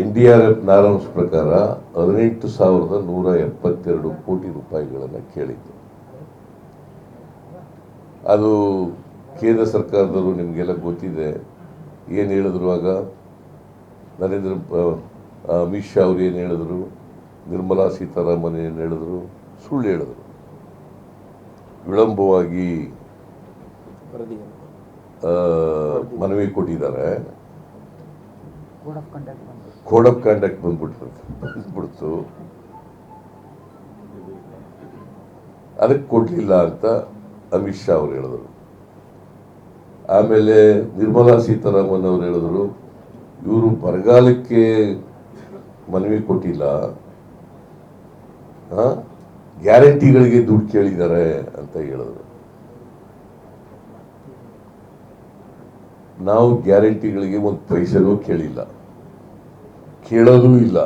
N D R F ನಾರಾಂಶ ಪ್ರಕಾರ ಹದಿನೆಂಟು ಸಾವಿರದ ನೂರ ಎಪ್ಪತ್ತೆರಡು ಕೋಟಿ ರೂಪಾಯಿಗಳನ್ನು ಕೇಳಿದ್ದು. ಅದು ಕೇಂದ್ರ ಸರ್ಕಾರದವರು ನಿಮಗೆಲ್ಲ ಗೊತ್ತಿದೆ. ಏನು ಹೇಳಿದ್ರು ಆಗ? ನರೇಂದ್ರ ಅಮಿತ್ ಶಾ ಅವ್ರು ಏನು ಹೇಳಿದ್ರು? ನಿರ್ಮಲಾ ಸೀತಾರಾಮನ್ ಏನು ಹೇಳಿದ್ರು? ಸುಳ್ಳು ಹೇಳಿದ್ರು. ವಿಳಂಬವಾಗಿ ಮನವಿ ಕೊಟ್ಟಿದ್ದಾರೆ. ಕೋಡ್ ಆಫ್ ಕಂಡಕ್ಟ್ ಬಂದ್ಬಿಡ್ತು. ಬಂದ್ಬಿಡ್ತು. ಅದಕ್ಕೆ ಕೊಡಲಿಲ್ಲ ಅಂತ ಅಮಿತ್ ಶಾ ಅವ್ರು ಹೇಳಿದರು. ಆಮೇಲೆ ನಿರ್ಮಲಾ ಸೀತಾರಾಮನ್ ಅವ್ರು ಹೇಳಿದ್ರು, ಇವರು ಬರಗಾಲಕ್ಕೆ ಮನವಿ ಕೊಟ್ಟಿಲ್ಲ. ಗ್ಯಾರಂಟಿಗಳಿಗೆ ದುಡ್ಡು ಕೇಳಿದ್ದಾರೆ ಅಂತ ಹೇಳಿದ್ರು. ನಾವು ಗ್ಯಾರಂಟಿಗಳಿಗೆ ಒಂದು ಪೈಸೆನೂ ಕೇಳಿಲ್ಲ. ಕೇಳೋದೂ ಇಲ್ಲ.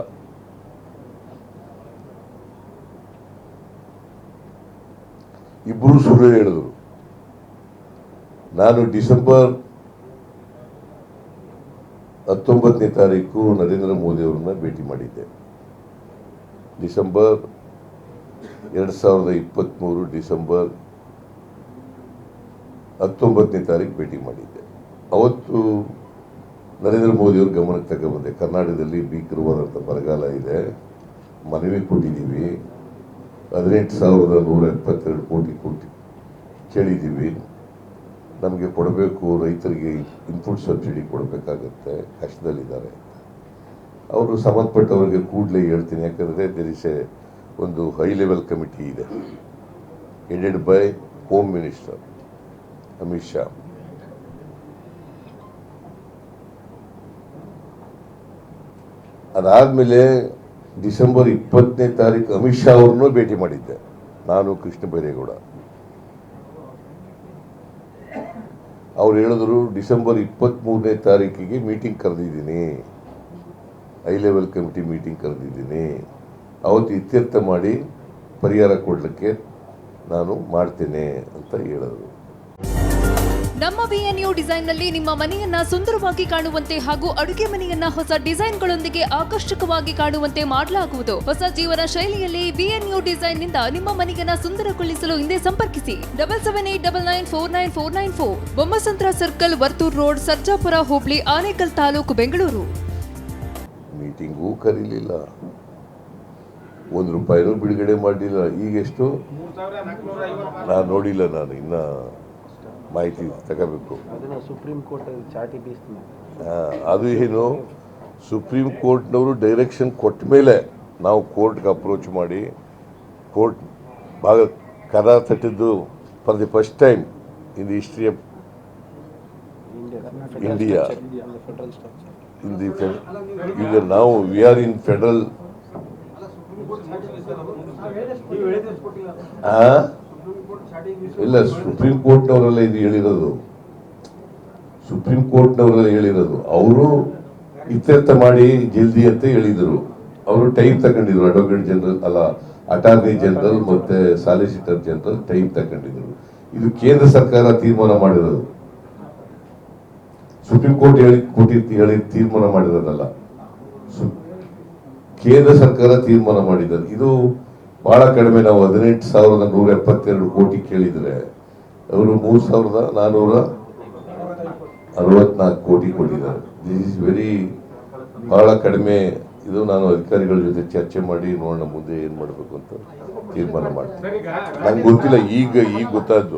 ಇಬ್ಬರು ಸುಳ್ಳು ಹೇಳಿದ್ರು. ನಾನು ಡಿಸೆಂಬರ್ ಹತ್ತೊಂಬತ್ತನೇ ತಾರೀಕು ನರೇಂದ್ರ ಮೋದಿ ಅವರನ್ನ ಭೇಟಿ ಮಾಡಿದ್ದೆ. ಡಿಸೆಂಬರ್ ಎರಡು ಸಾವಿರದ ಇಪ್ಪತ್ತ್ಮೂರು ಡಿಸೆಂಬರ್ ಹತ್ತೊಂಬತ್ತನೇ ತಾರೀಕು ಭೇಟಿ ಮಾಡಿದ್ದೆ. ಅವತ್ತು ನರೇಂದ್ರ ಮೋದಿ ಅವ್ರ ಗಮನಕ್ಕೆ ತಗೊಂಡ್ಬಂದೆ ಕರ್ನಾಟಕದಲ್ಲಿ ಭೀಕರವಾದಂಥ ಬರಗಾಲ ಇದೆ. ಮನವಿ ಕೊಟ್ಟಿದ್ದೀವಿ ಹದಿನೆಂಟು ಸಾವಿರದ ನೂರ ಎಪ್ಪತ್ತೆರಡು ಕೋಟಿ ಕೋಟಿ ಕೇಳಿದ್ದೀವಿ ನಮಗೆ ಕೊಡಬೇಕು, ರೈತರಿಗೆ ಇನ್ಪುಟ್ ಸಬ್ಸಿಡಿ ಕೊಡಬೇಕಾಗತ್ತೆ. ಕಷ್ಟದಲ್ಲಿದ್ದಾರೆ. ಅವರು ಸಂಬಂಧಪಟ್ಟವರಿಗೆ ಕೂಡಲೇ ಹೇಳ್ತೀನಿ. ಯಾಕಂದರೆ ದೇರ್ ಇಸ್ ಎ ಒಂದು ಹೈ ಲೆವೆಲ್ ಕಮಿಟಿ ಇದೆ. Headed by home minister Amit Shah ಅದಾದಮೇಲೆ ಡಿಸೆಂಬರ್ ಇಪ್ಪತ್ತನೇ ತಾರೀಕು ಅಮಿತ್ ಶಾ ಅವ್ರನ್ನೂ ಭೇಟಿ ಮಾಡಿದ್ದೆ. ನಾನು ಕೃಷ್ಣ ಬೈರೇಗೌಡ. ಅವ್ರು ಹೇಳಿದ್ರು, ಡಿಸೆಂಬರ್ ಇಪ್ಪತ್ತ್ಮೂರನೇ ತಾರೀಕಿಗೆ ಮೀಟಿಂಗ್ ಕರೆದಿದ್ದೀನಿ. ಹೈ ಲೆವೆಲ್ ಕಮಿಟಿ ಮೀಟಿಂಗ್ ಕರೆದಿದ್ದೀನಿ. ಅವತ್ತು ಇತ್ಯರ್ಥ ಮಾಡಿ ಪರಿಹಾರ ಕೊಡಲಿಕ್ಕೆ ನಾನು ಮಾಡ್ತೇನೆ, ಅಂತ ಹೇಳಿದ್ರು. ನಮ್ಮ ವಿಎನ್ಯು ಡಿಸೈನ್ನಲ್ಲಿ ನಿಮ್ಮ ಮನೆಯನ್ನ ಸುಂದರವಾಗಿ ಕಾಣುವಂತೆ ಹಾಗೂ ಅಡುಗೆ ಮನೆಯನ್ನ ಹೊಸ ಡಿಸೈನ್ಗಳೊಂದಿಗೆ ಆಕರ್ಷಕವಾಗಿ ಕಾಣುವಂತೆ ಮಾಡಲಾಗುವುದು. ಹೊಸ ಜೀವನ ಶೈಲಿಯಲ್ಲಿ ವಿಎನ್ಯು ಡಿಸೈನ್ನಿಂದ ನಿಮ್ಮ ಮನೆಯನ್ನ ಸುಂದರಗೊಳಿಸಲು ಹಿಂದೆ ಸಂಪರ್ಕಿಸಿ. Double seven eight double nine four nine four nine four. Bommasandra circle Varthur road Sarjapura ಹೋಬಳಿ ಆನೇಕಲ್ ತಾಲೂಕು ಬೆಂಗಳೂರು. ಮೀಟಿಂಗೂ ಕರೀಲಿಲ್ಲ. ಒಂದು ರೂಪಾಯಿನೂ ಬಿಡುಗಡೆ ಮಾಡಲಿಲ್ಲ. ಈಗೆಷ್ಟು? ನಾನು ನೋಡಿಲ್ಲ ನಾನು ಇನ್ನ ಮಾಹಿತಿ ತಗೋಬೇಕು. ಅದನ್ನ ಸುಪ್ರೀಂ ಕೋರ್ಟ್ ಚಾಟಿ ಅದು ಏನು? ಸುಪ್ರೀಂ ಕೋರ್ಟ್ನವರು ಡೈರೆಕ್ಷನ್ ಕೊಟ್ಟ ಮೇಲೆ ನಾವು ಕೋರ್ಟ್ಗೆ ಅಪ್ರೋಚ್ ಮಾಡಿ ಕೋರ್ಟ್ ಭಾಗ ಕದ ತಟ್ಟಿದ್ದು for the first time in the history of India India federal structure in the ಈಗ ನಾವು ವಿ ಆರ್ ಇನ್ ಫೆಡರಲ್ ಇಲ್ಲ, ಸುಪ್ರೀಂ ಕೋರ್ಟ್ನವರೆಲ್ಲ ಇದು ಹೇಳಿರೋದು. ಸುಪ್ರೀಂ ಕೋರ್ಟ್ನವರೆಲ್ಲ ಹೇಳಿರೋದು. ಅವರು ಇತ್ಯರ್ಥ ಮಾಡಿ ಜಲ್ದಿ ಅಂತ ಹೇಳಿದರು. ಅವರು ಟೈಮ್ ತಗೊಂಡಿದ್ರು. ಅಡ್ವೊಕೇಟ್ ಜನರಲ್, ಅಲ್ಲ, ಅಟಾರ್ನಿ ಜನರಲ್ ಮತ್ತೆ ಸಾಲಿಸಿಟರ್ ಜನರಲ್ ಟೈಮ್ ತಗೊಂಡಿದ್ರು. ಇದು ಕೇಂದ್ರ ಸರ್ಕಾರ ತೀರ್ಮಾನ ಮಾಡಿರೋದು. ಸುಪ್ರೀಂ ಕೋರ್ಟ್ ಹೇಳಿ ಕೊಟ್ಟಿರ್ತಿ ಹೇಳಿ ತೀರ್ಮಾನ ಮಾಡಿರೋದಲ್ಲ. ಕೇಂದ್ರ ಸರ್ಕಾರ ತೀರ್ಮಾನ ಮಾಡಿದ್ದಾರೆ. ಇದು ಬಹಳ ಕಡಿಮೆ ನಾವು ಹದಿನೆಂಟು ಸಾವಿರದ ನೂರ ಎಪ್ಪತ್ತೆರಡು ಕೋಟಿ ಕೇಳಿದ್ರೆ ಅವರು ಮೂರು ಸಾವಿರದ ನಾನೂರ ಅರವತ್ನಾಲ್ಕು ಕೋಟಿ ಕೊಟ್ಟಿದ್ದಾರೆ. ದಿಸ್ ಇಸ್ ವೆರಿ ಬಹಳ ಕಡಿಮೆ ಇದು ನಾನು ಅಧಿಕಾರಿಗಳ ಜೊತೆ ಚರ್ಚೆ ಮಾಡಿ ನೋಡೋಣ ಮುಂದೆ ಏನು ಮಾಡಬೇಕು ಅಂತ ತೀರ್ಮಾನ ಮಾಡ್ತೀನಿ. ನಂಗೆ ಗೊತ್ತಿಲ್ಲ, ಈಗ ಈಗ ಗೊತ್ತಾದ್ದು